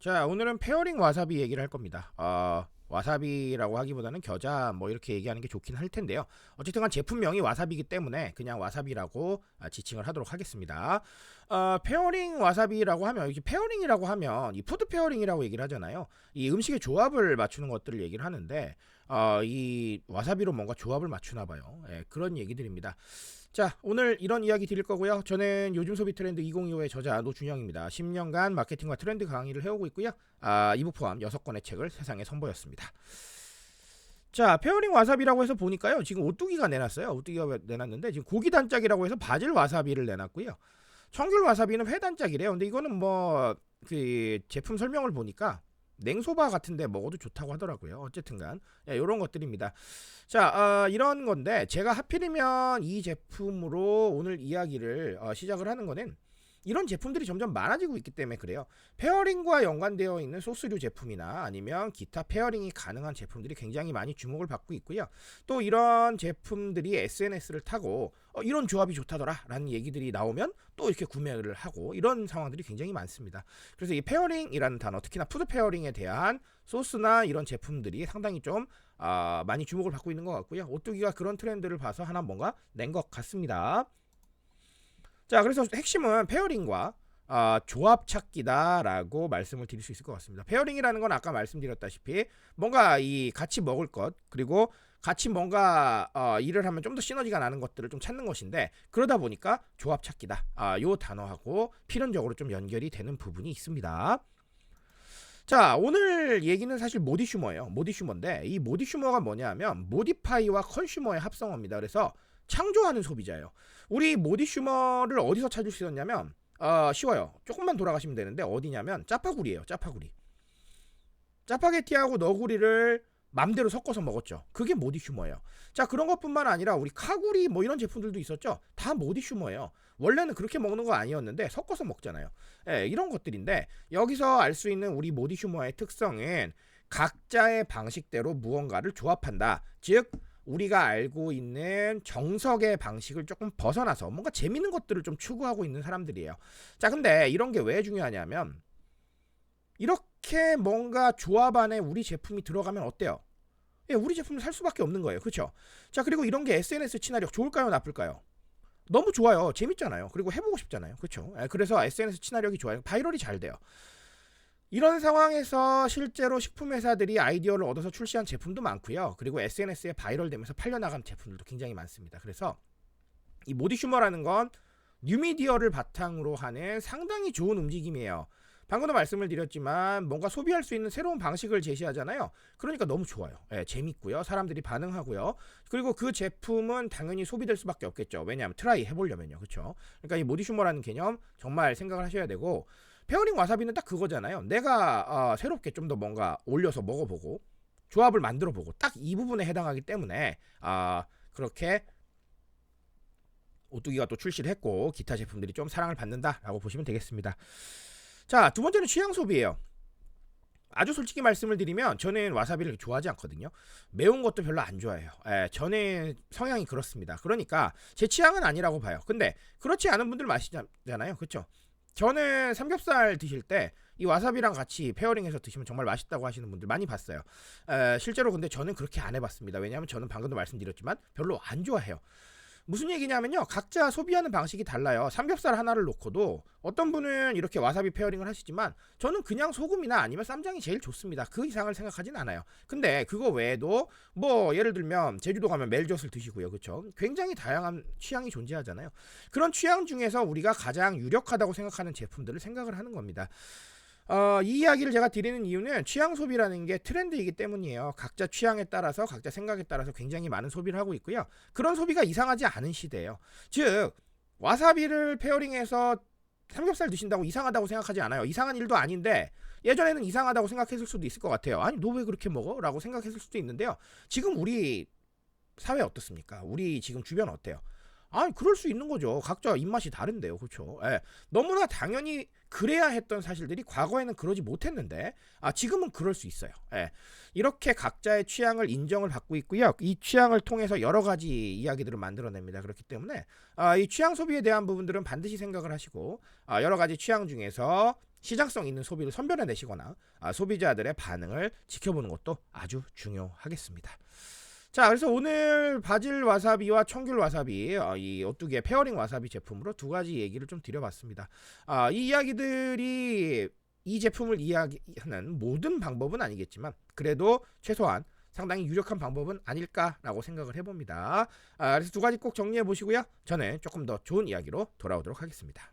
자, 오늘은 페어링 와사비 얘기를 할 겁니다. 어, 와사비라고 하기보다는 겨자 뭐 이렇게 얘기하는 게 좋긴 할 텐데요. 어쨌든 간 제품명이 와사비이기 때문에 그냥 와사비라고 아, 지칭을 하도록 하겠습니다. 어, 페어링 와사비라고 하면 이게 페어링이라고 하면 이 푸드 페어링이라고 얘기를 하잖아요. 이 음식의 조합을 맞추는 것들을 얘기를 하는데 어, 이 와사비로 뭔가 조합을 맞추나 봐요. 예, 그런 얘기들입니다. 자, 오늘 이런 이야기 드릴 거고요. 저는 요즘 소비 트렌드 2025의 저자 노준영입니다. 10년간 마케팅과 트렌드 강의를 해오고 있고요. 아, 이북 포함 6권의 책을 세상에 선보였습니다. 자, 페어링 와사비라고 해서 보니까요. 지금 오뚜기가 내놨어요. 오뚜기가 내놨는데 지금 고기 단짝이라고 해서 바질 와사비를 내놨고요. 청귤 와사비는 회 단짝이래요. 근데 이거는 뭐 그 제품 설명을 보니까 냉소바 같은데 먹어도 좋다고 하더라고요. 어쨌든간 예, 이런 것들입니다. 자, 어, 이런 건데 제가 하필이면 이 제품으로 오늘 이야기를 어, 시작을 하는 거는 이런 제품들이 점점 많아지고 있기 때문에 그래요. 페어링과 연관되어 있는 소스류 제품이나 아니면 기타 페어링이 가능한 제품들이 굉장히 많이 주목을 받고 있고요. 또 이런 제품들이 SNS를 타고 어, 이런 조합이 좋다더라라는 얘기들이 나오면 또 이렇게 구매를 하고 이런 상황들이 굉장히 많습니다. 그래서 이 페어링이라는 단어, 특히나 푸드 페어링에 대한 소스나 이런 제품들이 상당히 좀 아, 많이 주목을 받고 있는 것 같고요. 오뚜기가 그런 트렌드를 봐서 하나 뭔가 낸 것 같습니다. 자, 그래서 핵심은 페어링과 아, 조합 찾기다라고 말씀을 드릴 수 있을 것 같습니다. 페어링이라는 건 아까 말씀드렸다시피 뭔가 이 같이 먹을 것 그리고 같이 뭔가 어, 일을 하면 좀 더 시너지가 나는 것들을 좀 찾는 것인데 그러다 보니까 조합 찾기다. 아, 요 단어하고 필연적으로 좀 연결이 되는 부분이 있습니다. 자, 오늘 얘기는 사실 모디슈머예요. 모디슈머인데 이 모디슈머가 뭐냐면 모디파이와 컨슈머의 합성어입니다. 그래서 창조하는 소비자예요. 우리 모디슈머를 어디서 찾을 수 있었냐면 어, 쉬워요. 조금만 돌아가시면 되는데 어디냐면 짜파구리예요. 짜파구리. 짜파게티하고 너구리를 맘대로 섞어서 먹었죠. 그게 모디 슈머예요. 자 그런 것뿐만 아니라 우리 카구리 뭐 이런 제품들도 있었죠. 다 모디 슈머예요. 원래는 그렇게 먹는 거 아니었는데 섞어서 먹잖아요. 예, 이런 것들인데 여기서 알 수 있는 우리 모디 슈머의 특성은 각자의 방식대로 무언가를 조합한다. 즉 우리가 알고 있는 정석의 방식을 조금 벗어나서 뭔가 재밌는 것들을 좀 추구하고 있는 사람들이에요. 자, 근데 이런 게 왜 중요하냐면 이렇게 뭔가 조합 안에 우리 제품이 들어가면 어때요? 예, 우리 제품을 살 수밖에 없는 거예요. 그렇죠? 자, 그리고 이런 게 SNS 친화력 좋을까요, 나쁠까요? 너무 좋아요. 재밌잖아요. 그리고 해보고 싶잖아요. 그렇죠? 예, 그래서 SNS 친화력이 좋아요. 바이럴이 잘 돼요. 이런 상황에서 실제로 식품 회사들이 아이디어를 얻어서 출시한 제품도 많고요. 그리고 SNS에 바이럴되면서 팔려나간 제품들도 굉장히 많습니다. 그래서 이 모디슈머라는 건 뉴미디어를 바탕으로 하는 상당히 좋은 움직임이에요. 방금도 말씀을 드렸지만 뭔가 소비할 수 있는 새로운 방식을 제시하잖아요. 그러니까 너무 좋아요. 예, 재밌고요. 사람들이 반응하고요. 그리고 그 제품은 당연히 소비될 수밖에 없겠죠. 왜냐하면 트라이 해보려면요. 그렇죠? 그러니까 이 모디슈머라는 개념 정말 생각을 하셔야 되고 페어링 와사비는 딱 그거잖아요. 내가 어, 새롭게 좀 더 뭔가 올려서 먹어보고 조합을 만들어보고 딱 이 부분에 해당하기 때문에 아 그렇게 오뚜기가 또 출시를 했고 기타 제품들이 좀 사랑을 받는다라고 보시면 되겠습니다. 자, 두 번째는 취향 소비예요. 아주 솔직히 말씀을 드리면 저는 와사비를 좋아하지 않거든요. 매운 것도 별로 안 좋아해요. 에, 저는 성향이 그렇습니다. 그러니까 제 취향은 아니라고 봐요. 근데 그렇지 않은 분들 마시잖아요. 그렇죠? 저는 삼겹살 드실 때 이 와사비랑 같이 페어링해서 드시면 정말 맛있다고 하시는 분들 많이 봤어요. 에, 실제로 근데 저는 그렇게 안 해봤습니다. 왜냐하면 저는 방금도 말씀드렸지만 별로 안 좋아해요. 무슨 얘기냐면요. 각자 소비하는 방식이 달라요. 삼겹살 하나를 놓고도 어떤 분은 이렇게 와사비 페어링을 하시지만 저는 그냥 소금이나 아니면 쌈장이 제일 좋습니다. 그 이상을 생각하진 않아요. 근데 그거 외에도 뭐 예를 들면 제주도 가면 멜젓을 드시고요. 그렇죠? 굉장히 다양한 취향이 존재하잖아요. 그런 취향 중에서 우리가 가장 유력하다고 생각하는 제품들을 생각을 하는 겁니다. 어, 이 이야기를 제가 드리는 이유는 취향 소비라는 게 트렌드이기 때문이에요. 각자 취향에 따라서 각자 생각에 따라서 굉장히 많은 소비를 하고 있고요. 그런 소비가 이상하지 않은 시대예요. 즉 와사비를 페어링해서 삼겹살 드신다고 이상하다고 생각하지 않아요. 이상한 일도 아닌데 예전에는 이상하다고 생각했을 수도 있을 것 같아요. 아니 너 왜 그렇게 먹어? 라고 생각했을 수도 있는데요. 지금 우리 사회 어떻습니까? 우리 지금 주변 어때요? 아니 그럴 수 있는 거죠. 각자 입맛이 다른데요. 그렇죠? 예. 너무나 당연히 그래야 했던 사실들이 과거에는 그러지 못했는데 아 지금은 그럴 수 있어요. 예. 이렇게 각자의 취향을 인정을 받고 있고요. 이 취향을 통해서 여러 가지 이야기들을 만들어냅니다. 그렇기 때문에 아, 이 취향 소비에 대한 부분들은 반드시 생각을 하시고 아, 여러 가지 취향 중에서 시장성 있는 소비를 선별해내시거나 아, 소비자들의 반응을 지켜보는 것도 아주 중요하겠습니다. 자, 그래서 오늘 바질 와사비와 청귤 와사비 어, 이 오뚜기의 페어링 와사비 제품으로 두 가지 얘기를 좀 드려봤습니다. 아, 이 이야기들이 이 제품을 이야기하는 모든 방법은 아니겠지만 그래도 최소한 상당히 유력한 방법은 아닐까라고 생각을 해봅니다. 아, 그래서 두 가지 꼭 정리해 보시고요. 저는 조금 더 좋은 이야기로 돌아오도록 하겠습니다.